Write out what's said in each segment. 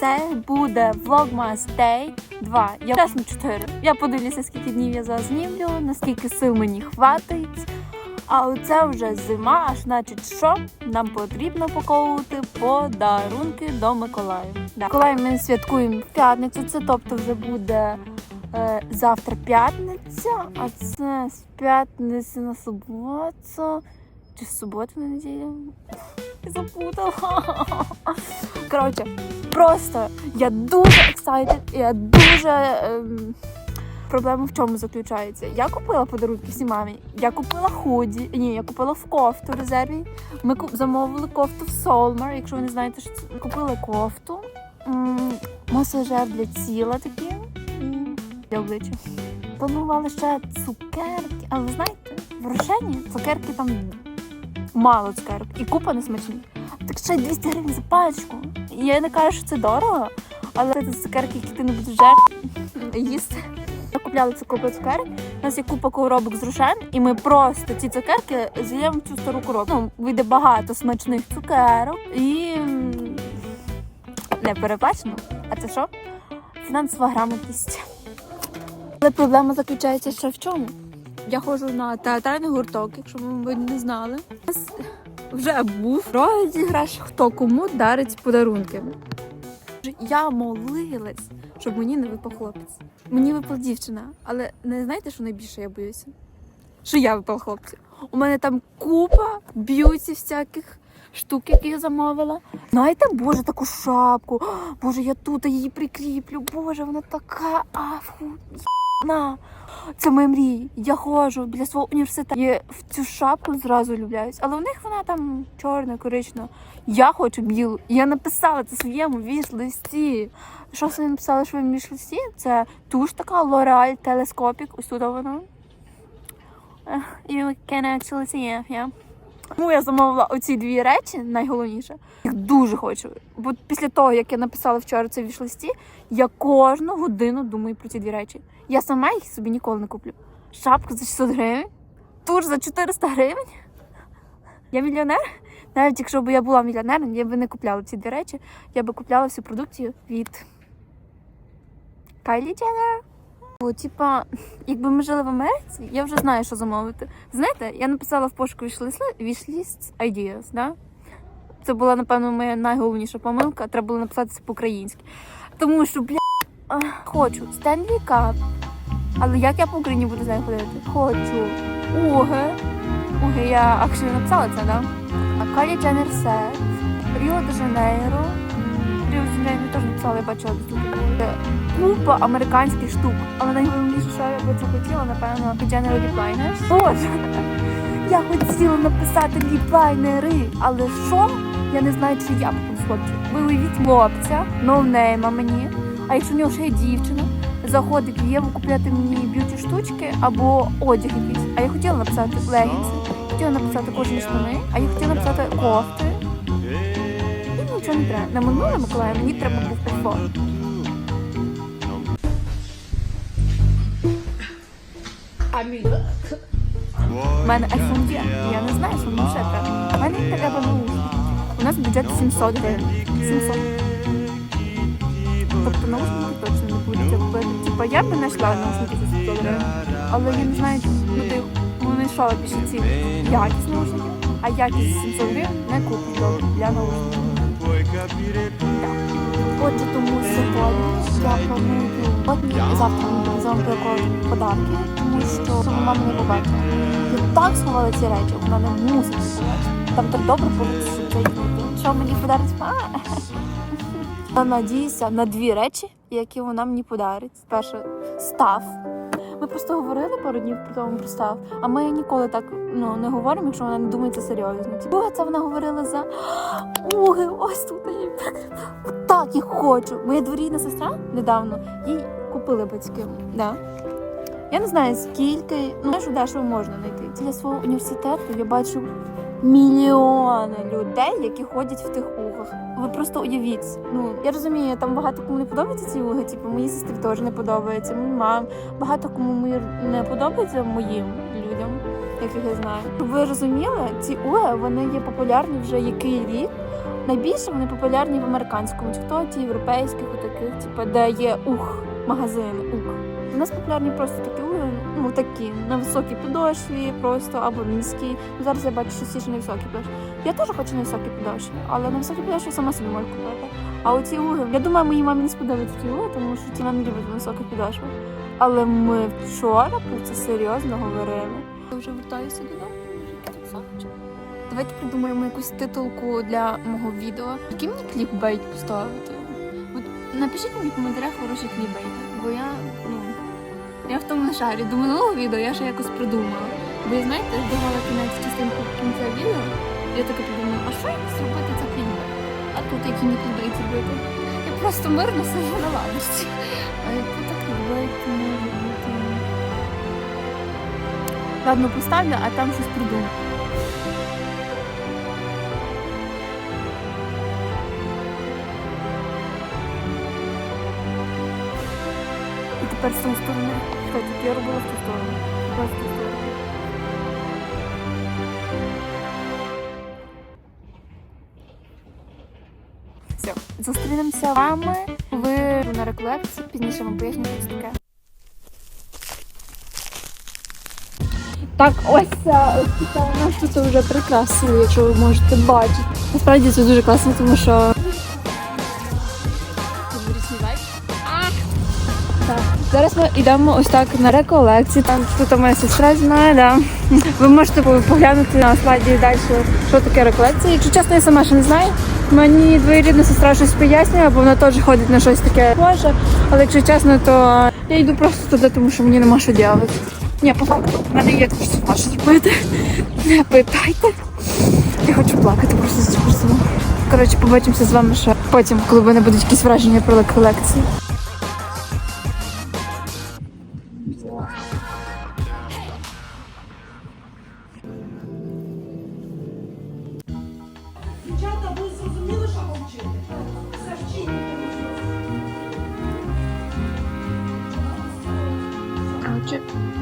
це буде Vlogmas Day 2. Я чесно 4. Я подивлюся, скільки днів я зазнімлю, наскільки сил мені хватить. А оце вже зима, аж значить, що нам потрібно паковувати подарунки до Миколая. Да. Миколая ми святкуємо п'ятницю, це тобто вже буде е, завтра п'ятниця, а це з п'ятниці на суботу. Чи з суботи на неділю? Запутала. Коротше, просто я дуже excited, і я дуже. Ем... Проблема в чому заключається? Я купила подарунки всій мамі. Я купила худі. Ні, я купила в кофту резерві. Ми куп- замовили кофту в Солмар, якщо ви не знаєте, що це. Купили кофту, масажер для тіла такі для обличчя. Планували ще цукерки, але знаєте, в Рошені цукерки там мало цукерок і купа несмачні. Так ще й 200 гривень за пачку. Я не кажу, що це дорого, але це цукерки, які ти не будеш жерти їсти. Ми купляли цю купу цукерок. У нас є купа коробок з рушен, і ми просто ці цукерки з'їмо в цю стару коробку. Ну, вийде багато смачних цукерок і не переплачено. А це що? Фінансова грамотність. Але проблема заключається ще в чому? Я ходжу на театральний гурток, якщо ви не знали. У нас вже був розіграш, хто кому дарить подарунки. Я молилась, щоб мені не випав хлопець. Мені випала дівчина, але не знаєте, що найбільше я боюся? Що я випала хлопцю. У мене там купа б'юті всяких штук, які я замовила. Знаєте, боже, таку шапку. Боже, я тут її прикріплю. Боже, вона така афуна. Це моя мрія. Я ходжу біля свого університету. І в цю шапку зразу влюбляюсь. Але у них вона там чорна, коричнева. Я хочу білу. Я написала це своєму віш-листі. Що це написала в своєму віш-листі? Це туш така L'Oreal телескопік. Ось тут воно. Ех, You can actually see yeah. Тому я замовила оці дві речі, найголовніше. Їх дуже хочу. Бо після того, як я написала вчора це в віш-листі, я кожну годину думаю про ці дві речі. Я сама їх собі ніколи не куплю. Шапку за 600 гривень, туш за 400 гривень. Я мільйонер. Навіть якщо б я була мільйонером, я б не купляла ці дві речі. Я би купляла всю продукцію від Кайлі Дженнер. Бо, типа, якби ми жили в Америці, я вже знаю, що замовити. Знаєте, я написала в пошуку wishlist ideas, да? Це була, напевно, моя найголовніша помилка. Треба було написати це по-українськи. Тому що, бля, хочу Stanley Cup. Але як я по Україні буду з нею ходити? Хочу Уги. Уги, я actually написала це, да? Калі Дженнер Сет, Ріо де Жанейро. Де Жанейро теж написала, я бачила десь тут. Е, Купа американських штук. Але найголовніше, що я би це хотіла, напевно, General Lipliners. Боже, я хотіла написати ліплайнери, але що? Я не знаю, чи я буду хлопця. Ви уявіть хлопця, ноунейма мені. А якщо в нього ще є дівчина, заходить в Єву купляти мені б'юті штучки або одяг якийсь. А я хотіла написати легінси, хотіла написати кожні штани, а я хотіла написати кофти. Нічого. На минуле Миколая мені треба був айфон. У мене є, я не знаю, що мені ще треба. У мене треба наушники. У нас бюджет 700 гривень. 700. Тобто наушники точно не будуть купити. Типа я б знайшла наушники за 700 гривень. Але я не знаю, люди ну, знайшла більше ці якість наушників, а якість за 700 гривень не куплю для наушників. Отже, тому сьогодні я планую сьогодні і завтра ми будемо з вами пакувати подарки, тому що мама не побачила. Я так сховала ці речі, вона не мусить їх. Там так добре було, що це їх. Що мені подарить? Надіюся на дві речі, які вона мені подарить. Перше, став. Ми просто говорили пару днів про тому про став, а ми ніколи так ну, не говоримо, якщо вона не думає це серйозно. Бога це вона говорила за уги, ось тут я Так їх хочу. Моя дворійна сестра недавно їй купили батьки. Да. Я не знаю скільки, ну дешево можна знайти. Для свого університету я бачу мільйони людей, які ходять в тих угах. Ви просто уявіть. Ну я розумію, там багато кому не подобаються ці уги. Типу, моїй сестрі теж не подобається. Моїй мам багато кому мої не подобається моїм людям, яких я знаю. Ви розуміли, ці уги вони є популярні вже який рік найбільше вони популярні в американському, чи хто ті європейських, таких, типу, де є ух, магазини, ух. У нас популярні просто такі ну такі, на високій підошві просто або низькі. Зараз я бачу, що всі ж на високій підошві. Я теж хочу на високій підошві, але на високій підошві сама собі можу купити. А оці уги, я думаю, моїй мамі не сподобаються ті уги, тому що ті мамі люблять на високих підошвах. Але ми вчора про це серйозно говорили. Я вже вертаюся додому. Давайте придумаємо якусь титулку для мого відео. Який мені кліпбейт поставити? От напишіть мені в коментарях хороші кліпбейти, бо я, ну, я в тому не шарі. До минулого відео я ще якось придумала. Бо я знаєте, давала кінець частинку кінця відео. Я таке подумала, а що як зробити це кліпбейт? А тут який мені кліпбейт зробити? Я просто мирно сижу на лавочці. А яку так кліпбейт може бути? Ладно, поставлю, а там щось придумаю. І тепер з сторони. Я робила в ту сторону. Тепер з ту сторону. Все, зустрінемося з вами в на реколекції. Пізніше вам поясню, що це таке. Так, ось ось у нас тут вже прикрасили, якщо ви можете бачити. Насправді це дуже класно, тому що. Зараз ми йдемо ось так на реколекції. Там тут моя сестра знає, да. Ви можете поглянути на слайді далі, що таке реколекція. Якщо чесно, я сама ще не знаю. Мені двоюрідна сестра щось пояснює, бо вона теж ходить на щось таке схоже. Але якщо чесно, то я йду просто туди, тому що мені нема що робити. Ні, по факту, в мене є сама що зробити. Не питайте. Я хочу плакати просто з цього. Коротше, побачимося з вами ще потім, коли в мене будуть якісь враження про реколекції.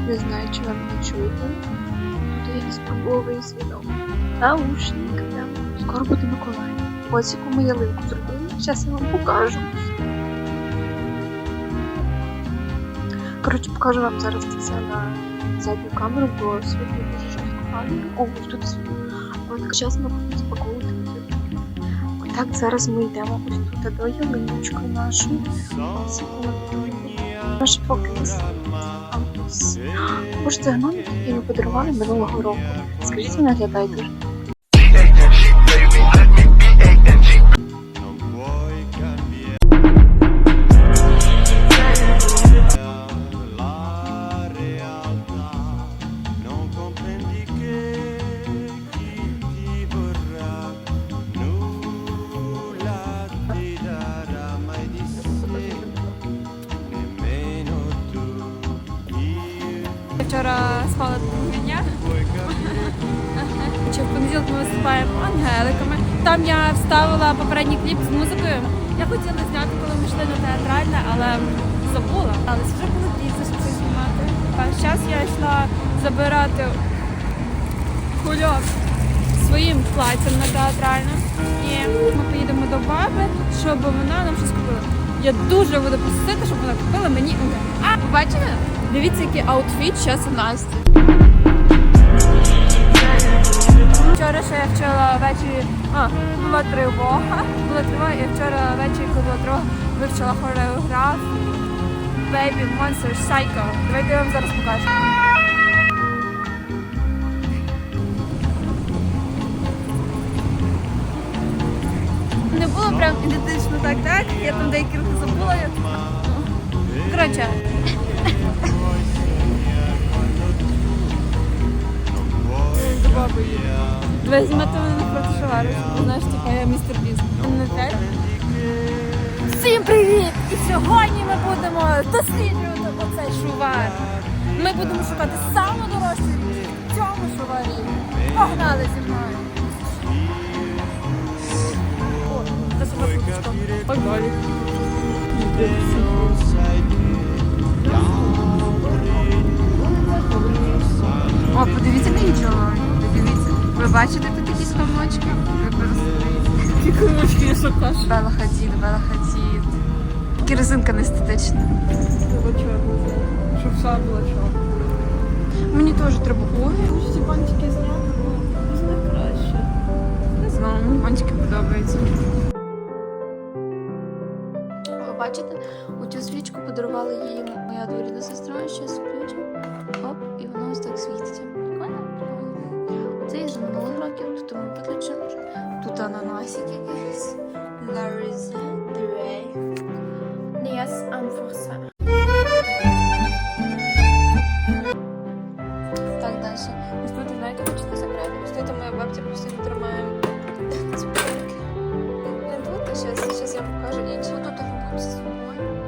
Не знаю, чи ви мене чуєте. Тут є спробовий свідок. Наушник, прям. Скоро буде Миколай. Ось яку ми ялинку зробили. Зараз я вам покажу. Коротше, покажу вам зараз це на задню камеру, бо світло дуже жорстко. О, тут світло. От зараз ми будемо спаковувати. Так, зараз ми йдемо ось тут до ялиночки нашої. Ось. Наш покис. А ось. Боже, це гном, який ми подарували минулого року. Скажіть, він вчора спала до дня. В понеділок ми виступаємо ангеликами. Там я вставила попередній кліп з музикою. Я хотіла зняти, коли ми йшли на театральне, але забула. Але вже було пізно, щоб це знімати. А зараз я йшла забирати кульок своїм платтям на театральне. І ми поїдемо до баби, щоб вона нам щось купила. Я дуже буду просити, щоб вона купила мені. А, побачили? Дивіться, який аутфіт зараз у Насті. Вчора ще я вчила ввечері, а, була тривога, була тривога, і вчора ввечері, коли була тривога, вивчила хореографію Baby Monster Psycho. Давайте я вам зараз покажу. Не було прям ідентично так, так. Я там деякі рухи забула. Коротше, знімати мене напроти шавари. Знаєш, типа я містер так? Всім привіт! І сьогодні ми будемо досліджувати оцей шувар. Ми будемо шукати саму дорожчу в цьому шуварі. Погнали зі мною. О, це сама. Погнали. О, подивіться на нічого. Подивіться. Ви бачите тут якісь комочки? Просто Кривочки, я шокаш. Бела Хадід, Бела Хадід. Тільки резинка не естетична. Треба чорно. Щоб все було чорно. Мені теж треба. Ой, Ці бантики зняти, це краще. не знаю, мені банчики подобаються. Ви бачите, оцю свічку подарувала їй моя дворідна сестра, ще і воно ось так світиться. Прикольно? Прикольно. Це із минулих тут ми підлічимо. Тут ананасик якийсь. Larissa Duray. Yes, I'm for. Так, далі. Ось тут, знаєте, хочете секрет? Ось тут моя бабця постійно тримає цукерки. Не тут, а зараз, зараз я покажу інші. Тут робимо з собою. Я.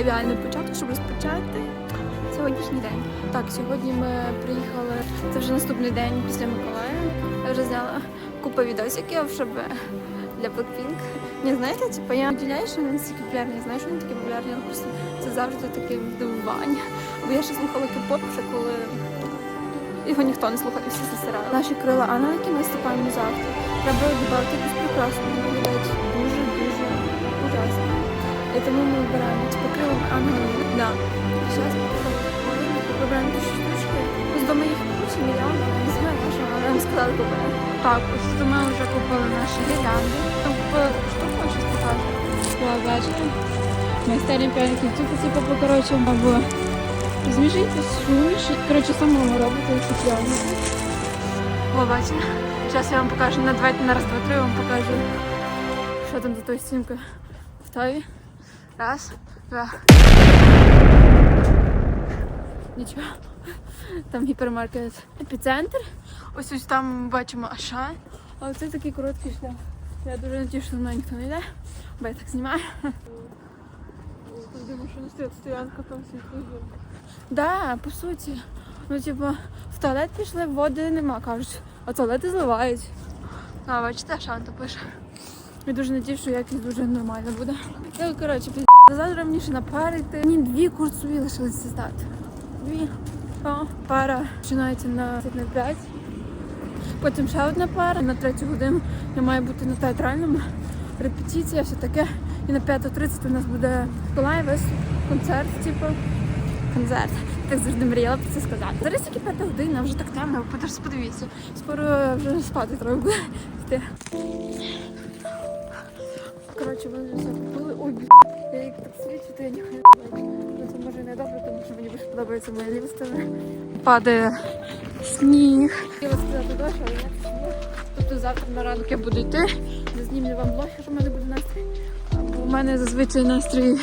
ідеальний початок, щоб розпочати сьогоднішній день. Так, сьогодні ми приїхали. Це вже наступний день після Миколая. Я вже зняла купу відосиків, щоб для Blackpink. Не знаєте, типу, я уділяю, що вони настільки популярні. Я знаю, що вони такі популярні, але просто це завжди таке здивування. Бо я ще слухала кіп-поп, коли його ніхто не слухав, і всі засирали. Наші крила Анна, які ми ступаємо завтра. Треба додати якусь прекрасну. І тому ми вибираємо типу крила ангелів. Да. Зараз вибираємо ті штучки. Ось дома їх куча мільйон, не знаю, що вона нам сказала купити. Так, ось ми вже купили наші гірлянди. Там купили таку штуку, щось покажу. Бачите? Майстерня пряники. Тут, типу, покороче, або зміжити, суміш. Коротше, самому робити офіціально. О, бачите? Зараз я вам покажу. На давайте на раз, два, три вам покажу. Що там за тою стінкою? Готові? Раз, два. Нічого. Там гіпермаркет. Епіцентр. Ось ось там бачимо Ашан. А оце такий короткий шлях. Я дуже надію, що за мною ніхто не йде, бо я так знімаю. Туди машина стоїть, стоянка там світло. Да, по суті. Ну, типу, в туалет пішли, води нема, кажуть, а туалети зливають. А, бачите, Шанта пише. Я дуже надію, що якість дуже нормально буде. Ну, коротше. Завтра мені ще напарити. Мені дві курсові лишилися здати. Дві. О, пара починається на 5. Потім ще одна пара. На третю годину я маю бути на театральному. Репетиція, все таке. І на 5.30 у нас буде Миколаїв виступ, концерт, типу концерт. Так завжди мріяла про це сказати. Зараз тільки п'ята година, вже так темно, подивіться, подивіться. Скоро вже спати треба буде йти. Коротше, вони вже все купили. Ой, я їх так свічу, то я ніхай не. Ну це може не добре, тому що мені більше подобається моя ліва сторона. Падає сніг. Хотіла сказати дощ, але як сніг. Тобто завтра на ранок я буду йти, зазнімлю вам блог, що в мене буде настрій. Бо у мене зазвичай настрій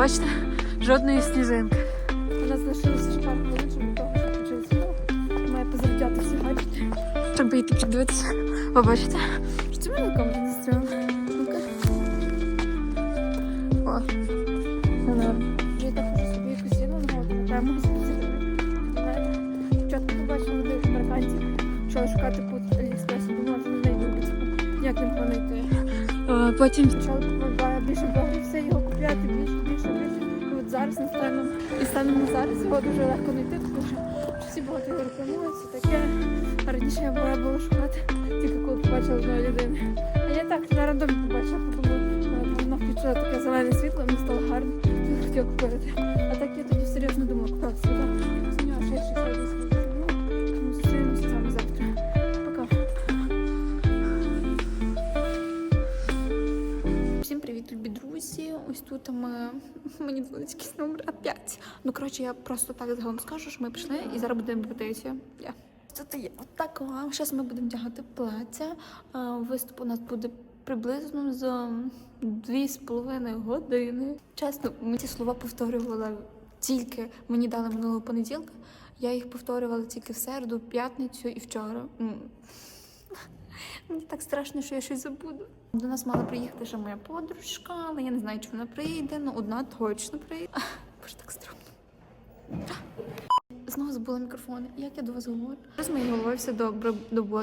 бачите, жодної сніжинки. У нас залишилося ще щоб до того, що почалося. Має позавдяти всі гаджети. Треба йти подивитися. Ви бачите? Що це в мене камера не? Ну-ка. О. Ну, норм. Я так хочу собі якусь нагоду, запустити. Знаєте, спочатку побачила деяких американців, що шукати по Аліекспресі, думала, що не знайду, ніяк не могла знайти. Е, Потім почали станом, зараз його дуже легко знайти, тому що всі багато його рекламуються, таке. А раніше я була була шукати, тільки коли побачила одної людини. А я так на рандомі побачила, подумала, е, вона включила таке зелене світло, мені стало гарно, я хотіла купити. Ось тут ми мені дзвонить якийсь номер опять. Ну коротше, я просто так загалом скажу, що ми прийшли і зараз будемо битися. Я. Це є отак. Зараз ми будемо вдягати плаття. Виступ у нас буде приблизно за дві з половиною години. Чесно, ми ці слова повторювала тільки мені дали минулого понеділка. Я їх повторювала тільки в середу, п'ятницю і вчора. Мені так страшно, що я щось забуду. До нас мала приїхати ще моя подружка, але я не знаю, чи вона прийде. Ну, одна точно прийде. Боже, так стрьомно. Знову забула мікрофон. Як я до вас говорю? З моєю головою все добре,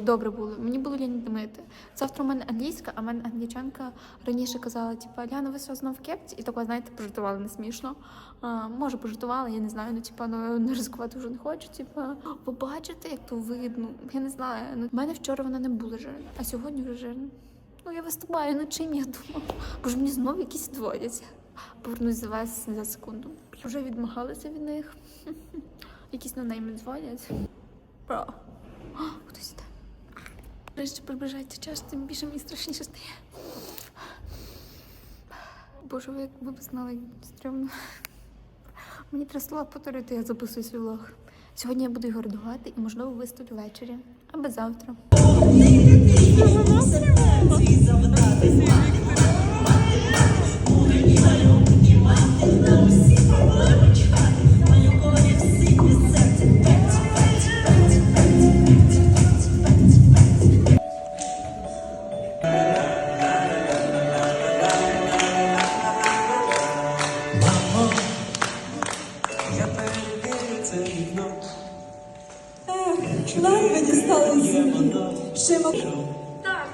добре було. Мені було лінь димити. Завтра у мене англійська, а в мене англічанка раніше казала, типу, Ляна, ви що знов кепці? І тако, знаєте, пожартували не смішно. А, може, пожартувала, я не знаю, ну типа, ну не ризикувати вже не хочу. Типа, ви бачите, як то видно? Я не знаю. Ну, в мене вчора вона не була жирна, а сьогодні вже жирна. Ну, я виступаю, ну чим я думала? Бо ж мені знову якісь дзвонять. Повернусь за вас за секунду. Вже відмагалася від них. Якісь на неї дзвонять. Бро. О, Хтось йде. Краще приближається час, тим більше мені страшніше стає. Боже, ви, ви б знали, як стрьомно. Мені треба слова повторити, я записую свій влог. Сьогодні я буду його редагувати і, можливо, виступлю ввечері або завтра. Ледве дістали з землі. Ще ма- Так,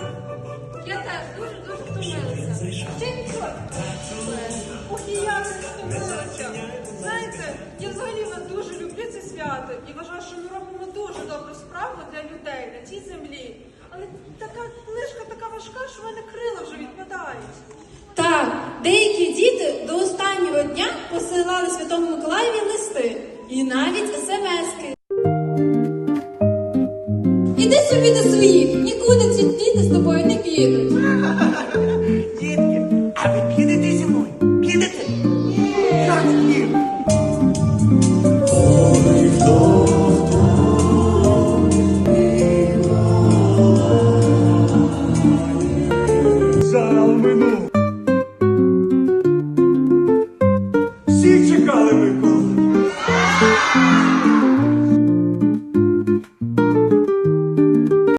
я теж дуже дуже втомилася. Ох, і я не втомилася. Знаєте, я взагалі вас дуже люблю це свято і вважаю, що ми робимо дуже добру справу для людей на цій землі. Але така книжка така важка, що в мене крила вже відпадають. Так, деякі діти до останнього дня посилали Святому Миколаєві листи і навіть смски. Собі до своїх,